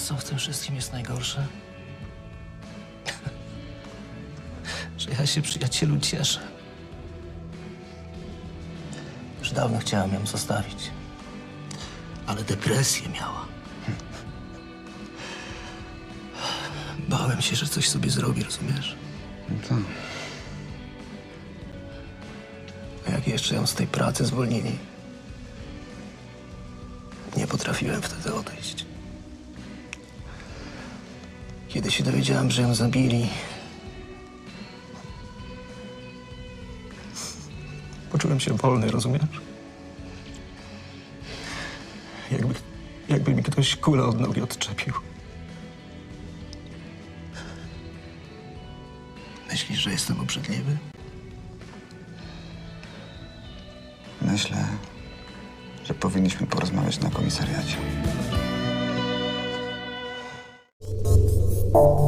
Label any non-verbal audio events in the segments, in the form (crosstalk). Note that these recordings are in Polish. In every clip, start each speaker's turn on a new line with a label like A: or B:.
A: co w tym wszystkim jest najgorsze? (laughs) Że ja się przyjacielu cieszę. Już dawno chciałem ją zostawić. Ale depresję miała. (laughs) Bałem się, że coś sobie zrobi, rozumiesz?
B: Tak.
A: A jak jeszcze ją z tej pracy zwolnili, nie potrafiłem wtedy odejść. Kiedy się dowiedziałem, że ją zabili, poczułem się wolny, rozumiesz? Jakby, jakby mi ktoś kulę od nogi odczepił. Myślisz, że jestem obrzydliwy?
B: Myślę, że powinniśmy porozmawiać na komisariacie. you.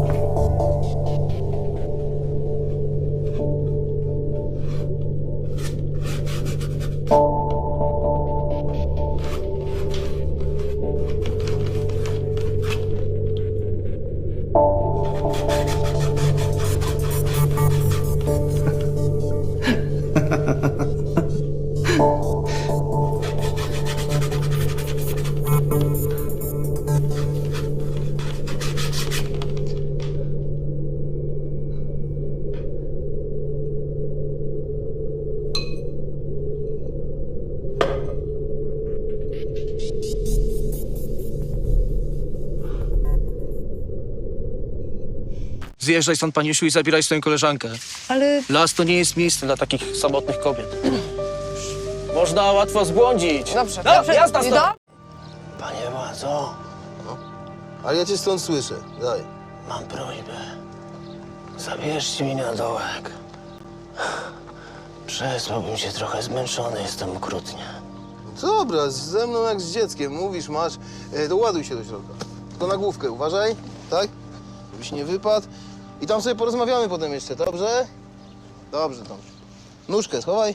A: Zjeżdżaj stąd, paniusiu, i zabieraj swoją koleżankę.
C: Ale
A: Las to nie jest miejsce dla takich samotnych kobiet. Można łatwo zbłądzić.
C: dobrze,
A: No,
C: dobrze.
A: jazda stąd.
C: Do-
A: Panie władzo,
D: Ale ja cię stąd słyszę. Daj.
A: mam prośbę. Zabierzcie mnie na dołek. Przespałbym się trochę zmęczony, jestem okrutnie.
D: Dobra, ze mną jak z dzieckiem. Mówisz, masz, e, to ładuj się do środka. Tylko na główkę, uważaj, tak? Żebyś nie wypadł. I tam sobie porozmawiamy potem jeszcze, dobrze? Dobrze, dobrze. Nóżkę schowaj.